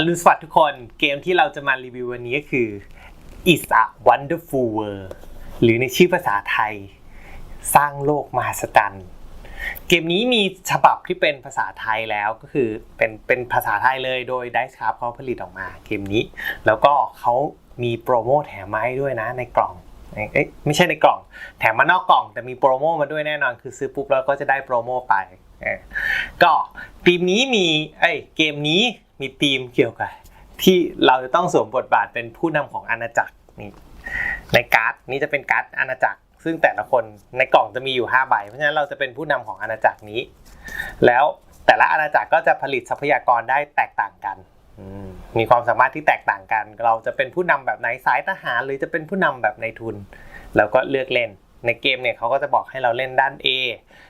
อรุณสวัสดิ์ทุกคนเกมที่เราจะมารีวิววันนี้ก็คือ Is a Wonderful World หรือในชื่อภาษาไทย สร้างโลกมหัศจรรย์เกมนี้มีฉบับที่เป็นภาษาไทยแล้วก็คือเป็นเป็นภาษาไทยเลยโดย Dice Craft เขาผลิตออกมาเกมนี้ แล้วก็เขามีโปรโมทแถมมาให้ด้วยนะในกล่องเอ๊ะไม่ใช่ในกล่อง แถมมานอกกล่อง แต่มีโปรโมมาด้วยแน่นอน คือซื้อปุ๊บแล้วก็จะได้โปรโมไปก็ทีมนี้มีเอ้ยเกมนี้ มีทีมเกี่ยวกับ ที่เราจะต้องสวมบทบาทเป็นผู้นำของอาณาจักรนี่ในการ์ดนี้จะเป็นการ์ดอาณาจักร ซึ่งแต่ละคนในกล่องจะมีอยู่ 5 ใบ เพราะฉะนั้นเราจะเป็นผู้นำของอาณาจักรนี้ แล้วแต่ละอาณาจักรก็จะผลิตทรัพยากรได้แตกต่างกันมีความสามารถที่แตกต่างกัน เราจะเป็นผู้นำแบบไหนสายทหารหรือจะเป็นผู้นำแบบในทุนแล้วก็เลือกเล่น ในเกมเนี่ยเขาก็จะบอกให้เราเล่นด้าน A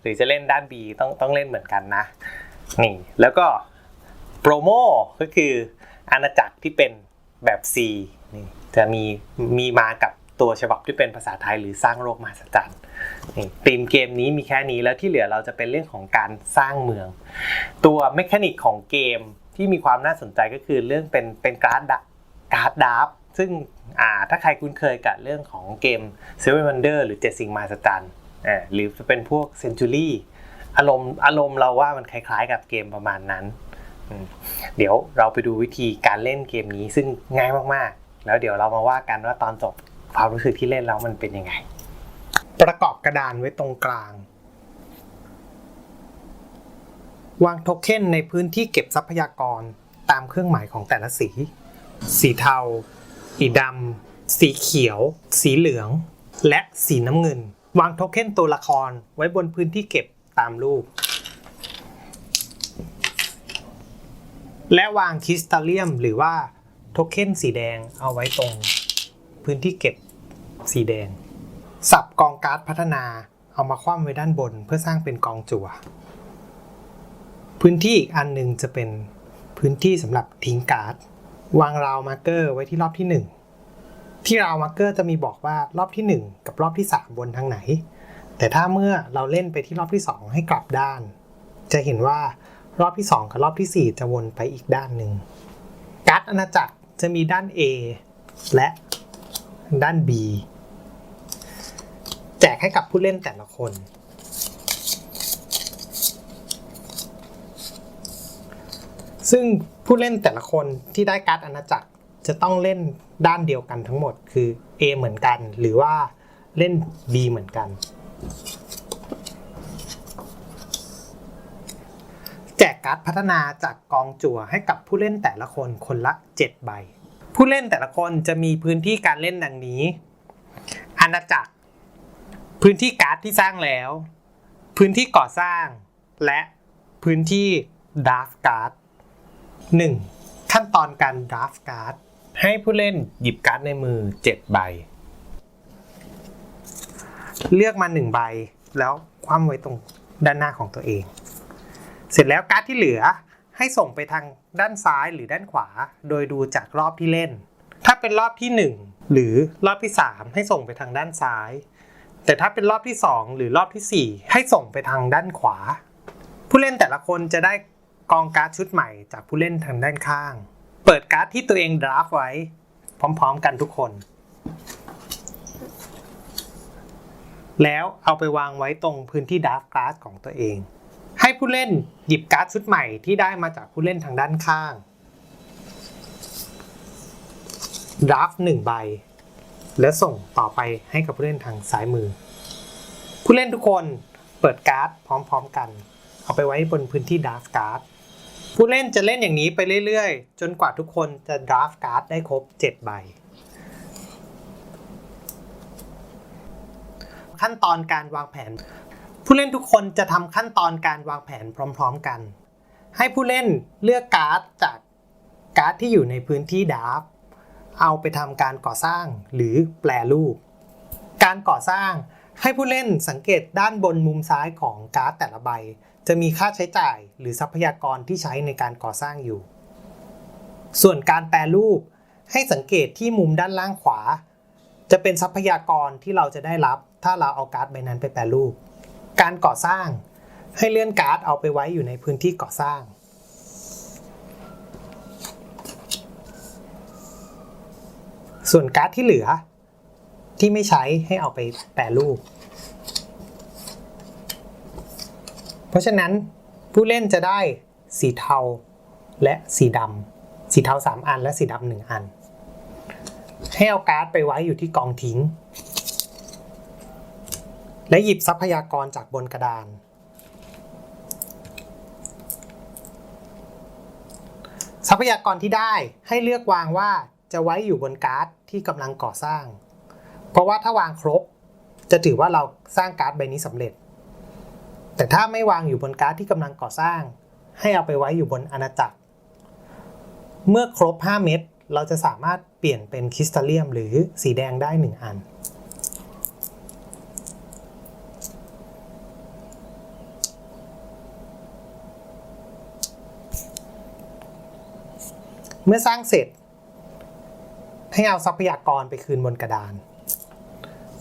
หรือจะเล่นด้าน B ต้องต้องเล่นเหมือนกันนะนี่แล้วก็ โปรโมก็คืออาณาจักรที่เป็นแบบ C นี่จะมีมีมากับตัวฉบับที่เป็นภาษาไทยหรือสร้างโลกมหัศจรรย์นี่ธีมเกมนี้มีแค่นี้แล้วที่เหลือเราจะเป็นเรื่องของการสร้างเมือง ตัวเมคานิกของเกมที่มีความน่าสนใจก็คือเรื่องเป็นเป็นการ์ดดการ์ดดาร์ฟซึ่งถ้าใครคุ้นเคยกับเรื่องของเกม Seven Wonder หรือเจ็ดสิ่งมหัศจรรย์หรือจะเป็นพวก Century อารมณ์อารมณ์เราว่ามันคล้ายๆกับเกมประมาณนั้น เดี๋ยวเราไปดูวิธีการเล่นเกมนี้ซึ่งง่ายมากๆ แล้วเดี๋ยวเรามาว่ากันว่าตอนจบความรู้สึกที่เล่นแล้วมันเป็นยังไง ประกอบกระดานไว้ตรงกลาง วางโทเค็นในพื้นที่เก็บทรัพยากรตามเครื่องหมายของแต่ละสี สีเทา สีดำ สีเขียว สีเหลือง และสีน้ำเงิน วางโทเค็นตัวละครไว้บนพื้นที่เก็บตามรูป และวางคริสตัลเลียมหรือว่าโทเค็นสีแดงเอาไว้ตรงพื้นที่เก็บสีแดง สับกองการ์ดพัฒนาเอามาคว่ำไว้ด้านบนเพื่อสร้างเป็นกองจั่ว พื้นที่อีกอันหนึ่งจะเป็นพื้นที่สำหรับทิ้งการ์ด วางราวมาร์เกอร์ไว้ที่รอบที่ 1 ที่ราวมาร์เกอร์จะมีบอกว่ารอบที่ 1 กับรอบที่ 3 บนทางไหน แต่ถ้าเมื่อเราเล่นไปที่รอบที่ 2 ให้กลับด้าน จะเห็นว่า รอบที่ 2 กับรอบที่ 4 จะวนไปอีกด้านหนึ่งการ์ดอาณาจักรจะมีด้าน A และด้าน B แจกให้กับผู้เล่นแต่ละคน ซึ่งผู้เล่นแต่ละคนที่ได้การ์ดอาณาจักรจะต้องเล่นด้านเดียวกันทั้งหมดคือ A เหมือนกัน หรือว่าเล่น B เหมือนกัน แจ กการ์ดพัฒนาจากกองจั่วให้กับผู้เล่นแต่ละคนคนละ 7 ใบ ผู้เล่นแต่ละคนจะมีพื้นที่การเล่นดังนี้ อาณาจักร พื้นที่การ์ดที่สร้างแล้ว พื้นที่ก่อสร้าง และพื้นที่ดราฟการ์ด 1. ขั้นตอนการดราฟการ์ดให้ผู้เล่นหยิบการ์ดในมือ 7 ใบ เลือกมา 1 ใบแล้วคว่ำไว้ตรงด้านหน้าของตัวเอง เสร็จแล้วการ์ดที่เหลือให้ส่งไปทางด้านซ้ายหรือด้านขวา โดยดูจากรอบที่เล่น ถ้าเป็นรอบที่ 1 หรือรอบที่ 3 ให้ส่งไปทางด้านซ้าย แต่ถ้าเป็นรอบที่ 2 หรือรอบทีสี่ 4 ให้ส่งไปทางด้านขวา ผู้เล่นแต่ละคนจะได้กองการ์ดชุดใหม่จากผู้เล่นทางด้านข้าง เปิดการ์ดที่ตัวเองดราฟไว้ พร้อมๆกันทุกคน แล้วเอาไปวางไว้ตรงพื้นที่ดราฟการ์ดของตัวเอง ให้ผู้เล่นหยิบการ์ดชุดใหม่ที่ได้มาจากผู้เล่นทางด้านข้างดราฟหนึ่งใบ แล้วส่งต่อไปให้กับผู้เล่นทางซ้ายมือ ผู้เล่นทุกคนเปิดการ์ดพร้อมๆกัน เอาไปไว้บนพื้นที่ดราฟการ์ดผู้เล่นจะเล่นอย่างนี้ไปเรื่อยๆ จนกว่าทุกคนจะดราฟการ์ดได้ครบ 7 ใบ ขั้นตอนการวางแผน ผู้เล่นทุกคนจะทำขั้นตอนการวางแผนพร้อม ๆกัน ให้ผู้เล่นเลือกการ์ดจากการ์ดที่อยู่ในพื้นที่ดราฟเอาไปทำการก่อสร้างหรือแปลรูป การก่อสร้างให้ผู้เล่นสังเกตด้านบนมุมซ้ายของการ์ดแต่ละใบ จะมีค่าใช้จ่ายหรือทรัพยากรที่ใช้ในการก่อสร้างอยู่ ส่วนการแปลรูป ให้สังเกตที่มุมด้านล่างขวา จะเป็นทรัพยากรที่เราจะได้รับ ถ้าเราเอาการ์ดใบนั้นไปแปลรูป การก่อสร้าง ให้เลื่อนการ์ดเอาไปไว้อยู่ในพื้นที่ก่อสร้าง ส่วนการ์ดที่เหลือ ที่ไม่ใช้ให้เอาไปแปรรูป เพราะฉะนั้นผู้เล่นจะได้สีเทาและสีดำ สีเทา 3 อันและสีดำหนึ่งอัน ให้เอาการ์ดไปไว้อยู่ที่กองทิ้ง และหยิบทรัพยากรจากบนกระดาน ทรัพยากรที่ได้ให้เลือกวางว่าจะไว้อยู่บนการ์ดที่กำลังก่อสร้าง เพราะว่าถ้าวางครบ จะถือว่าเราสร้างการ์ดใบนี้สำเร็จ แต่ถ้าไม่วางอยู่บนการ์ดที่กำลังก่อสร้าง ให้เอาไปไว้อยู่บนอาณาจักร เมื่อครบ 5 เม็ดเราจะสามารถเปลี่ยนเป็นคริสตัลเลียมหรือสีแดงได้ 1 อัน มื่อสร้างเสร็จ ให้เอาทรัพยากรไปคืนบนกระดาน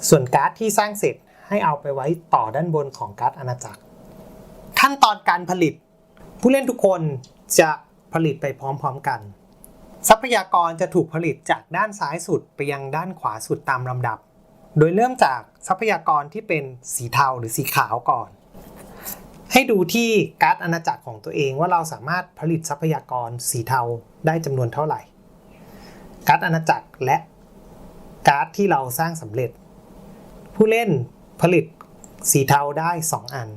ส่วนการ์ดที่สร้างเสร็จให้เอาไปไว้ต่อด้านบนของการ์ดอาณาจักร ขั้นตอนการผลิต ผู้เล่นทุกคนจะผลิตไปพร้อมๆกัน ทรัพยากรจะถูกผลิตจากด้านซ้ายสุดไปยังด้านขวาสุดตามลำดับ โดยเริ่มจากทรัพยากรที่เป็นสีเทาหรือสีขาวก่อน ให้ดูที่การ์ดอาณาจักรของตัวเองว่าเราสามารถผลิตทรัพยากรสีเทาได้จำนวนเท่าไหร่ การ์ดอาณาจักรและการ์ดที่เราสร้างสำเร็จ ผู้เล่นผลิตสีเทาได้ 2 อัน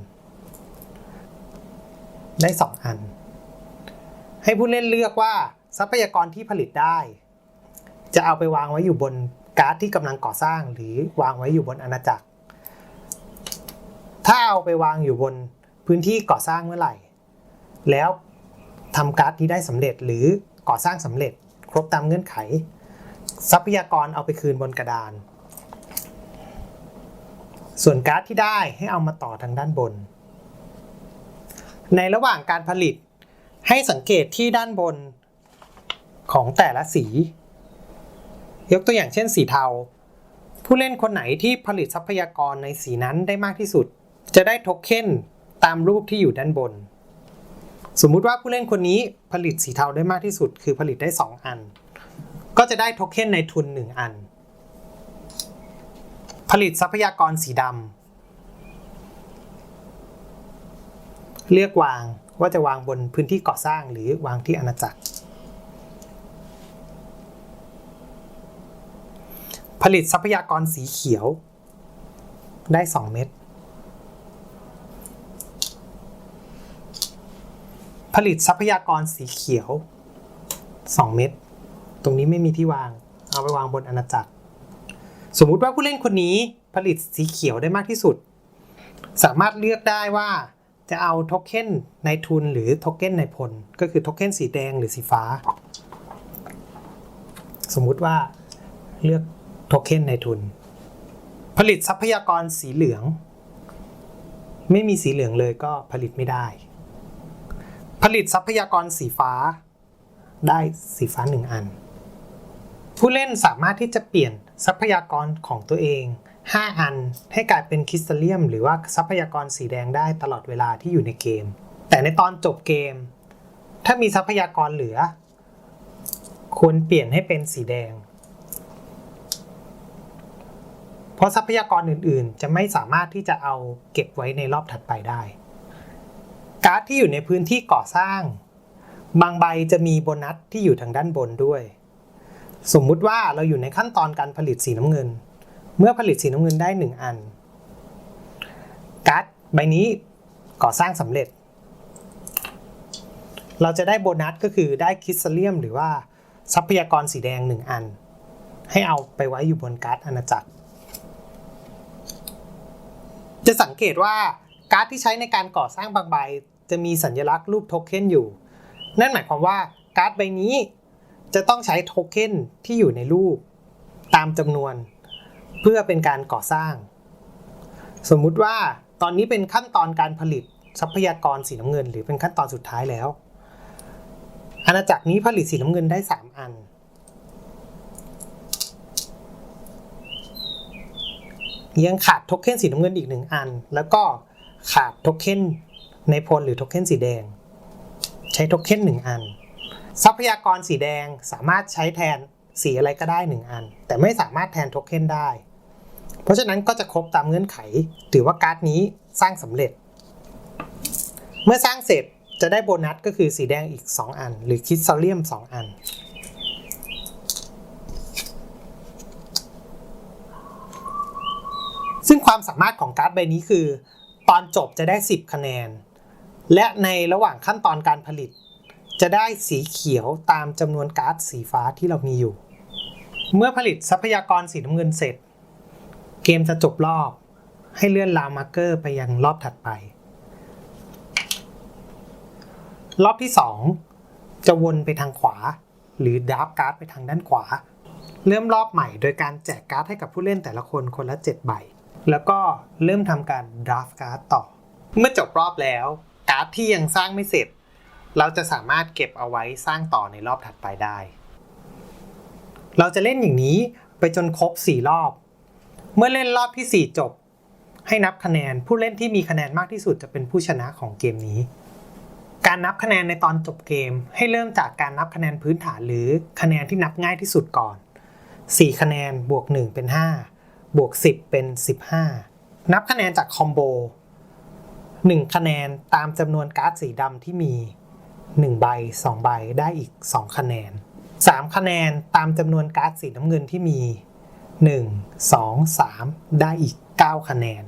ได้ 2 อัน ให้ผู้เล่นเลือกว่าทรัพยากรที่ผลิตได้ จะเอาไปวางไว้อยู่บนการ์ดที่กำลังก่อสร้างหรือวางไว้อยู่บนอาณาจักร ถ้าเอาไปวางอยู่บน พื้นที่ก่อสร้างเมื่อไหร่ แล้วทำการ์ดที่ได้สำเร็จหรือก่อสร้างสำเร็จครบตามเงื่อนไข ทรัพยากรเอาไปคืนบนกระดาน ส่วนการ์ดที่ได้ให้เอามาต่อทางด้านบน ในระหว่างการผลิตให้สังเกตที่ด้านบนของแต่ละสี ยกตัวอย่างเช่นสีเทา ผู้เล่นคนไหนที่ผลิตทรัพยากรในสีนั้นได้มากที่สุด จะได้โทเค็น ตามรูปที่อยู่ด้านบน สมมุติว่าผู้เล่นคนนี้ผลิตสีเทาได้มากที่สุด คือผลิตได้ 2 อัน ก็จะได้โทเค็นในทุน 1 อัน ผลิตทรัพยากรสีดำเลือกวางว่าจะวางบนพื้นที่ก่อสร้างหรือวางที่อาณาจักร ผลิตทรัพยากรสีเขียวได้ 2 เม็ด ผลิตทรัพยากรสีเขียว 2 เม็ดตรงนี้ไม่มีที่วาง เอาไปวางบนอาณาจักร สมมุติว่าผู้เล่นคนนี้ผลิตสีเขียวได้มากที่สุด สามารถเลือกได้ว่าจะเอาโทเค็นในทุนหรือโทเค็นในพล ก็คือโทเค็นสีแดงหรือสีฟ้า สมมุติว่าเลือกโทเค็นในทุน ผลิตทรัพยากรสีเหลือง ไม่มีสีเหลืองเลยก็ผลิตไม่ได้ ผลิตทรัพยากรสีฟ้า ได้สีฟ้าหนึ่งอัน ผู้เล่นสามารถที่จะเปลี่ยนทรัพยากรของตัวเอง 5 อันให้กลายเป็นคริสตัลเลียม หรือว่าทรัพยากรสีแดงได้ตลอดเวลาที่อยู่ในเกม แต่ในตอนจบเกม ถ้ามีทรัพยากรเหลือ ควรเปลี่ยนให้เป็นสีแดง เพราะทรัพยากรอื่นๆ จะไม่สามารถที่จะเอาเก็บไว้ในรอบถัดไปได้ การ์ดที่อยู่ในพื้นที่ก่อสร้าง บางใบจะมีโบนัสที่อยู่ทางด้านบนด้วย สมมุติว่าเราอยู่ในขั้นตอนการผลิตสีน้ำเงิน เมื่อผลิตสีน้ำเงินได้ 1 อัน การ์ดใบนี้ก่อสร้างสำเร็จ เราจะได้โบนัสก็คือได้คริสตัลเลียม หรือว่าทรัพยากรสีแดง 1 อัน ให้เอาไปไว้อยู่บนการ์ดอาณาจักร จะสังเกตว่าการ์ดที่ใช้ในการก่อสร้างบางใบ จะมีสัญลักษณ์รูปโทเค็นอยู่ นั่นหมายความว่าการ์ดใบนี้จะต้องใช้โทเค็นที่อยู่ในรูป ตามจำนวน เพื่อเป็นการก่อสร้าง สมมุติว่าตอนนี้เป็นขั้นตอนการผลิตทรัพยากรสีน้ำเงิน หรือเป็นขั้นตอนสุดท้ายแล้ว อาณาจักรนี้ผลิตสีน้ำเงินได้ 3 อัน ยังขาดโทเค็นสีน้ำเงินอีกหนึ่งอัน แล้วก็ขาดโทเค็น ในพลหรือโทเค็นสีแดง ใช้โทเค็นหนึ่งอัน ทรัพยากรสีแดงสามารถใช้แทนสีอะไรก็ได้1อัน แต่ไม่สามารถแทนโทเค็นได้ เพราะฉะนั้นก็จะครบตามเงื่อนไข ถือว่าการ์ดนี้สร้างสำเร็จ เมื่อสร้างเสร็จจะได้โบนัสก็คือสีแดงอีก 2 อัน หรือคิดซอเลียม 2 อัน ซึ่งความสามารถของการ์ดใบนี้คือ ตอนจบจะได้ 10 คะแนน และในระหว่างขั้นตอนการผลิต จะได้สีเขียวตามจำนวนการ์ดสีฟ้าที่เรามีอยู่ เมื่อผลิตทรัพยากรสีน้ำเงินเสร็จ เกมจะจบรอบ ให้เลื่อนลาวมาร์เกอร์ไปยังรอบถัดไป รอบที่ 2 จะวนไปทางขวา หรือดับการ์ดไปทางด้านขวา เริ่มรอบใหม่โดยการแจกการ์ดให้กับผู้เล่นแต่ละคนคนละ 7 ใบ แล้วก็เริ่มทำการดราฟการ์ดต่อ เมื่อจบรอบแล้ว การ์ดที่ยังสร้างไม่เสร็จ เราจะสามารถเก็บเอาไว้สร้างต่อในรอบถัดไปได้ เราจะเล่นอย่างนี้ไปจนครบ 4 รอบ เมื่อเล่นรอบที่ 4 จบ ให้นับคะแนนผู้เล่นที่มีคะแนนมากที่สุดจะเป็นผู้ชนะของเกมนี้ การนับคะแนนในตอนจบเกม ให้เริ่มจากการนับคะแนนพื้นฐานหรือคะแนนที่นับง่ายที่สุดก่อน 4 คะแนนบวก 1 เป็น 5 บวก 10 เป็น 15 นับคะแนนจากคอมโบ 1 คะแนนตามจำนวนการ์ดสีดำที่มี 1 ใบ 2 ใบได้อีก 2 คะแนน 3 คะแนนตามจำนวนการ์ดสีน้ำเงินที่มี 1 2 3 ได้อีก 9 คะแนน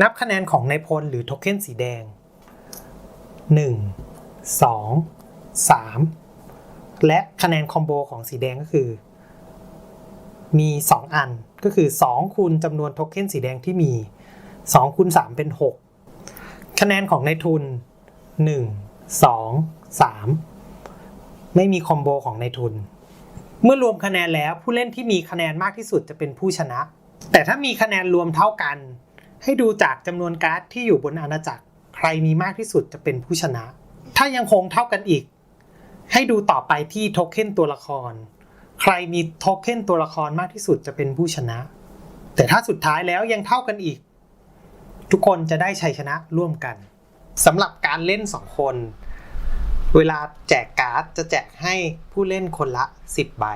นับคะแนนของนายพลหรือโทเค็นสีแดง 1 2 3 และคะแนนคอมโบของสีแดงก็คือ มี 2 อันก็คือ2คูณจำนวนโทเค็นสีแดงที่มี2คูณ3เป็น 6 คะแนนของในทุน 1 2 3 ไม่มีคอมโบของในทุน เมื่อรวมคะแนนแล้วผู้เล่นที่มีคะแนนมากที่สุดจะเป็นผู้ชนะ แต่ถ้ามีคะแนนรวมเท่ากัน ให้ดูจากจำนวนการ์ดที่อยู่บนอาณาจักร ใครมีมากที่สุดจะเป็นผู้ชนะ ถ้ายังคงเท่ากันอีก ให้ดูต่อไปที่โทเค็นตัวละคร ใครมีโทเค็นตัวละครมากที่สุดจะเป็นผู้ชนะ แต่ถ้าสุดท้ายแล้วยังเท่ากันอีก ทุกคนจะได้ชัยชนะร่วมกันสำหรับการเล่น 2 คน เวลาแจกการ์ดจะแจกให้ผู้เล่นคนละ 10 ใบ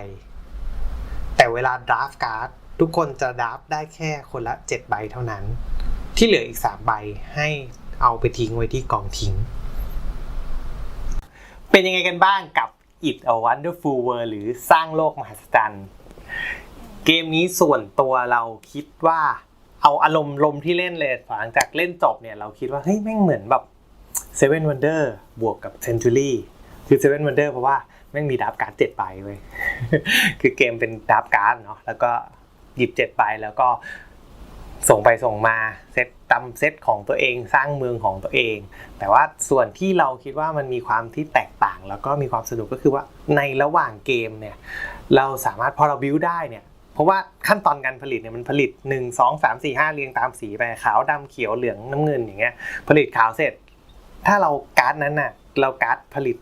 แต่เวลาดราฟการ์ดทุกคนจะดราฟได้แค่คนละ 7 ใบเท่านั้น ที่เหลืออีก 3 ใบให้เอาไปทิ้งไว้ที่กองทิ้ง เป็นยังไงกันบ้างกับ It a Wonderful World หรือสร้างโลกมหัศจรรย์ เกมนี้ส่วนตัวเราคิดว่า เอาอารมณ์ลมที่เล่นเลยหลังจากเล่นจบเนี่ยเราคิดว่าเฮ้ยแม่งเหมือนแบบ Seven Wonder บวกกับ Century คือ Seven Wonder เพราะว่าแม่งมีดับการ์ดเจ็ดใบเว้ยคือเกมเป็นดับการ์ดเนาะแล้วก็หยิบเจ็ดใบแล้วก็ส่งไปส่งมาเซตตามเซตของตัวเองสร้างเมืองของตัวเอง แต่ว่าส่วนที่เราคิดว่ามันมีความที่แตกต่าง แล้วก็มีความสนุกก็คือว่าในระหว่างเกมเนี่ยเราสามารถพอเราบิวได้เนี่ย ราะว่าขั้นตอนการผลิตเนี่ยมันผลิต 1 2 3 4 5 เรียงตามสีไปขาวดำเขียวเหลืองน้ำเงินอย่างเงี้ยผลิตขาวเสร็จ ถ้าเราการ์ดนั้นน่ะเราการ์ดผลิต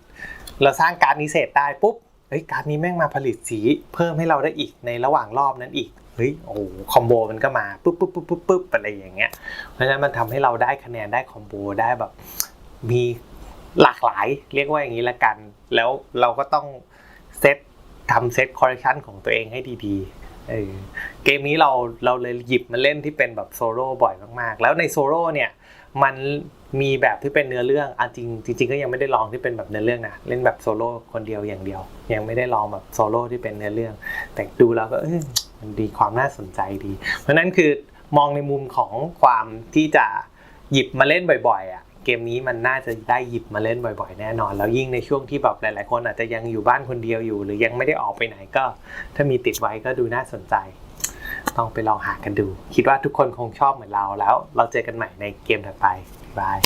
เราสร้างการ์ดนี้เสร็จได้ปุ๊บเฮ้ยการ์ดนี้แม่งมาผลิตสีเพิ่มให้เราได้อีกในระหว่างรอบนั้นอีกเฮ้ยโอ้คอมโบมันก็มาปุ๊บปุ๊บปุ๊บปุ๊บปุ๊บอะไรอย่างเงี้ยเพราะฉะนั้นมันทำให้เราได้คะแนนได้คอมโบได้แบบมีหลากหลายเรียกว่าอย่างนี้ละกัน แล้วเราก็ต้องเซตทำเซตคอร์เรคชันของตัวเองให้ดีๆ เออเกมนี้เราเราเลยหยิบมาเล่นที่เป็นแบบโซโล่บ่อยมากๆ แล้วในโซโล่เนี่ยมันมีแบบที่เป็นเนื้อเรื่องอจริงจริงก็ยังไม่ได้ลองที่เป็นแบบเนื้อเรื่องนะเล่นแบบโซโล่คนเดียวอย่างเดียว ยังไม่ได้ลองแบบโซโล่ที่เป็นเนื้อเรื่อง แต่ดูแล้วก็มันดีความน่าสนใจดี เพราะฉะนั้นคือมองในมุมของความที่จะหยิบมาเล่นบ่อยๆอะ เกมนี้มันน่าจะได้หยิบมาเล่นบ่อยๆ แน่นอน แล้วยิ่งในช่วงที่แบบหลายๆ คนอาจจะยังอยู่บ้านคนเดียวอยู่ หรือยังไม่ได้ออกไปไหนก็ ถ้ามีติดไว้ก็ดูน่าสนใจ ต้องไปลองหากันดู คิดว่าทุกคนคงชอบเหมือนเราแล้ว เราเจอกันใหม่ในเกมถัดไปบาย